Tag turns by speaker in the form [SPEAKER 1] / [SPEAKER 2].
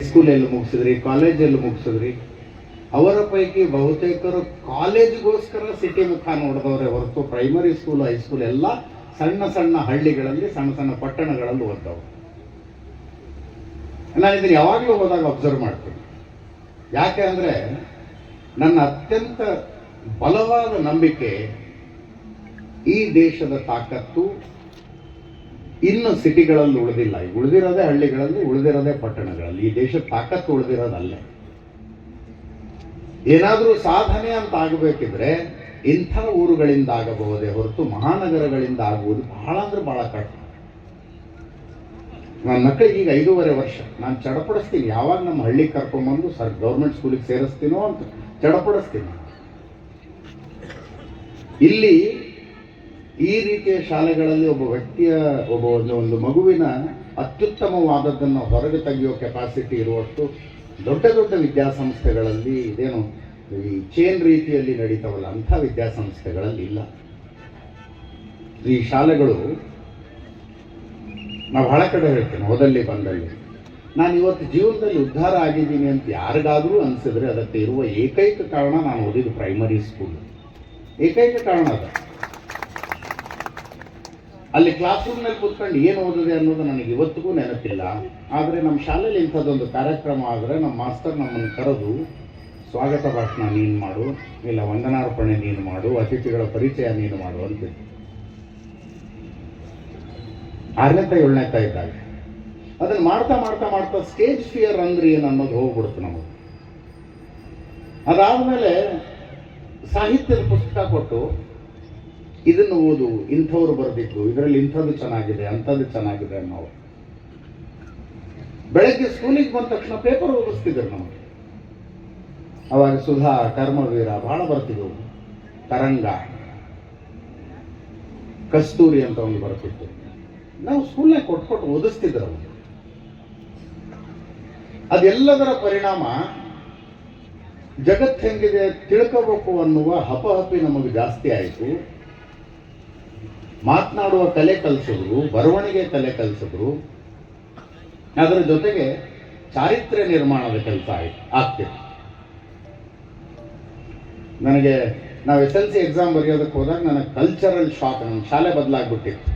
[SPEAKER 1] School ಎಲ್ಲಿ ಮುಗಿಸಿದ್ರಿ college ಎಲ್ಲಿ ಮುಗಿಸಿದ್ರಿ. ಅವರ ಪೈಕಿ ಬಹುತೇಕರು ಕಾಲೇಜ್ಗೋಸ್ಕರ ಸಿಟಿ ಮುಖ ನೋಡಿದವರೇ ಹೊರತು ಪ್ರೈಮರಿ ಸ್ಕೂಲ್ ಹೈಸ್ಕೂಲ್ ಎಲ್ಲ ಸಣ್ಣ ಸಣ್ಣ ಹಳ್ಳಿಗಳಲ್ಲಿ, ಸಣ್ಣ ಸಣ್ಣ ಪಟ್ಟಣಗಳಲ್ಲಿ ಓದ್ದವು ನಾನು ಇದನ್ನು ಯಾವಾಗಲೂ ಹೋದಾಗ ಅಬ್ಸರ್ವ್ ಮಾಡ್ತೀನಿ. ಯಾಕೆ ಅಂದರೆ ನನ್ನ ಅತ್ಯಂತ ಬಲವಾದ ನಂಬಿಕೆ ಈ ದೇಶದ ತಾಕತ್ತು ಇನ್ನು ಸಿಟಿಗಳಲ್ಲಿ ಉಳಿದಿಲ್ಲ. ಉಳಿದಿರೋದೇ ಹಳ್ಳಿಗಳಲ್ಲಿ, ಉಳಿದಿರೋದೇ ಪಟ್ಟಣಗಳಲ್ಲಿ. ಈ ದೇಶದ ತಾಕತ್ತು ಉಳಿದಿರೋದಲ್ಲೇ. ಏನಾದರೂ ಸಾಧನೆ ಅಂತ ಆಗಬೇಕಿದ್ರೆ ಇಂಥ ಊರುಗಳಿಂದ ಆಗಬಹುದೇ ಹೊರತು ಮಹಾನಗರಗಳಿಂದ ಆಗುವುದು ಬಹಳ ಅಂದ್ರೆ ಬಹಳ ಕಷ್ಟ. ನನ್ನ ಮಕ್ಕಳಿಗೆ ಈಗ ಐದೂವರೆ ವರ್ಷ. ನಾನು ಚಡಪಡಿಸ್ತೀನಿ. ಯಾವಾಗ ನಮ್ಮ ಹಳ್ಳಿಗೆ ಕರ್ಕೊಂಬಂದು ಸರ್ ಗೌರ್ಮೆಂಟ್ ಸ್ಕೂಲಿಗೆ ಸೇರಿಸ್ತೀನೋ ಅಂತ ಚಡಪಡಿಸ್ತೀನಿ. ಇಲ್ಲಿ ಈ ರೀತಿಯ ಶಾಲೆಗಳಲ್ಲಿ ಒಬ್ಬ ವ್ಯಕ್ತಿಯ, ಒಬ್ಬ ಒಂದು ಮಗುವಿನ ಅತ್ಯುತ್ತಮವಾದದ್ದನ್ನು ಹೊರಗೆ ತೆಗೆಯೋ ಕೆಪಾಸಿಟಿ ಇರುವಷ್ಟು ದೊಡ್ಡ ದೊಡ್ಡ ವಿದ್ಯಾಸಂಸ್ಥೆಗಳಲ್ಲಿ ಇದೇನು ಈ ಚೇನ್ ರೀತಿಯಲ್ಲಿ ನಡೀತಾವಲ್ಲ, ಅಂಥ ವಿದ್ಯಾಸಂಸ್ಥೆಗಳಲ್ಲಿ ಇಲ್ಲ. ಈ ಶಾಲೆಗಳು, ನಾವು ಬಹಳ ಕಡೆ ಹೇಳ್ತೇನೆ, ಹೋದಲ್ಲಿ ಬಂದಲ್ಲಿ. ನಾನು ಇವತ್ತು ಜೀವನದಲ್ಲಿ ಉದ್ಧಾರ ಆಗಿದ್ದೀನಿ ಅಂತ ಯಾರಿಗಾದರೂ ಅನಿಸಿದ್ರೆ ಅದಕ್ಕೆ ಇರುವ ಏಕೈಕ ಕಾರಣ ನಾನು ಓದಿದ್ದು ಪ್ರೈಮರಿ ಸ್ಕೂಲ್ ಏಕೈಕ ಕಾರಣ ಅದ. ಅಲ್ಲಿ ಕ್ಲಾಸ್ ರೂಮ್ನಲ್ಲಿ ಕೂತ್ಕೊಂಡು ಏನು ಓದಿದೆ ಅನ್ನೋದು ನನಗೆ ಇವತ್ತಿಗೂ ನೆನಪಿಲ್ಲ. ಆದರೆ ನಮ್ಮ ಶಾಲೆಯಲ್ಲಿ ಇಂಥದ್ದೊಂದು ಕಾರ್ಯಕ್ರಮ ಆದರೆ ನಮ್ಮ ಮಾಸ್ತರ್ ನಮ್ಮನ್ನು ಕರೆದು, ಸ್ವಾಗತ ಭಾಷಣ ನೀನು ಮಾಡು, ಇಲ್ಲ ವಂದನಾರ್ಪಣೆ ನೀನು ಮಾಡು, ಅತಿಥಿಗಳ ಪರಿಚಯ ನೀನು ಮಾಡು ಅಂತ ಆರನೇ ಏಳನೇ ತ ಇದ್ದಾಗ. ಅದನ್ನು ಮಾಡ್ತಾ ಮಾಡ್ತಾ ಮಾಡ್ತಾ ಸ್ಟೇಜ್ ಫಿಯರ್ ಅಂದ್ರೆ ಏನು ಅನ್ನೋದು ಹೋಗ್ಬಿಡ್ತು ನಮಗೆ. ಅದಾದಮೇಲೆ ಸಾಹಿತ್ಯದ ಪುಸ್ತಕ ಕೊಟ್ಟು ಇದನ್ನು ಓದು, ಇಂಥವ್ರು ಬರಬೇಕು, ಇದರಲ್ಲಿ ಇಂಥದ್ದು ಚೆನ್ನಾಗಿದೆ, ಅಂಥದ್ದು ಚೆನ್ನಾಗಿದೆ ಅನ್ನೋರು. ಬೆಳಗ್ಗೆ ಸ್ಕೂಲಿಗೆ ಬಂದ ತಕ್ಷಣ ಪೇಪರ್ ಓದಿಸ್ತಿದ್ರು ನಮಗೆ. ಅವಾಗ ಸುಧಾ, ಕರ್ಮವೀರ ಬಹಳ ಬರ್ತಿದ್ವು. ತರಂಗ, ಕಸ್ತೂರಿ ಅಂತ ಒಂದು ಬರ್ತಿತ್ತು. ನಾವು ಸ್ಕೂಲ್ನ ಕೊಟ್ಕೊಟ್ಟು ಕೊಟ್ಟು ಓದಿಸ್ತಿದ್ರು ಅವರು. ಅದೆಲ್ಲದರ ಪರಿಣಾಮ ಜಗತ್ ಹೆಂಗಿದೆ ತಿಳ್ಕೋಬೇಕು ಅನ್ನುವ ಹಪಹಪಿ ನಮಗೆ ಜಾಸ್ತಿ ಆಯಿತು. ಮಾತನಾಡುವ ಕಲೆ ಕಲಿಸಿದ್ರು, ಬರವಣಿಗೆ ಕಲೆ ಕಲಿಸಿದ್ರು, ಅದರ ಜೊತೆಗೆ ಚಾರಿತ್ರ್ಯ ನಿರ್ಮಾಣದ ಕೆಲಸ ಆಯ್ತು ಆಗ್ತಿತ್ತು ನನಗೆ, ನಾವು ಎಸ್ ಎಲ್ ಸಿ ಎಕ್ಸಾಮ್ ಬರೆಯೋದಕ್ಕೆ ಹೋದಾಗ ನನಗೆ ಕಲ್ಚರಲ್ ಶಾಕ್ ನನ್ನ ಶಾಲೆ ಬದಲಾಗ್ಬಿಟ್ಟಿತ್ತು.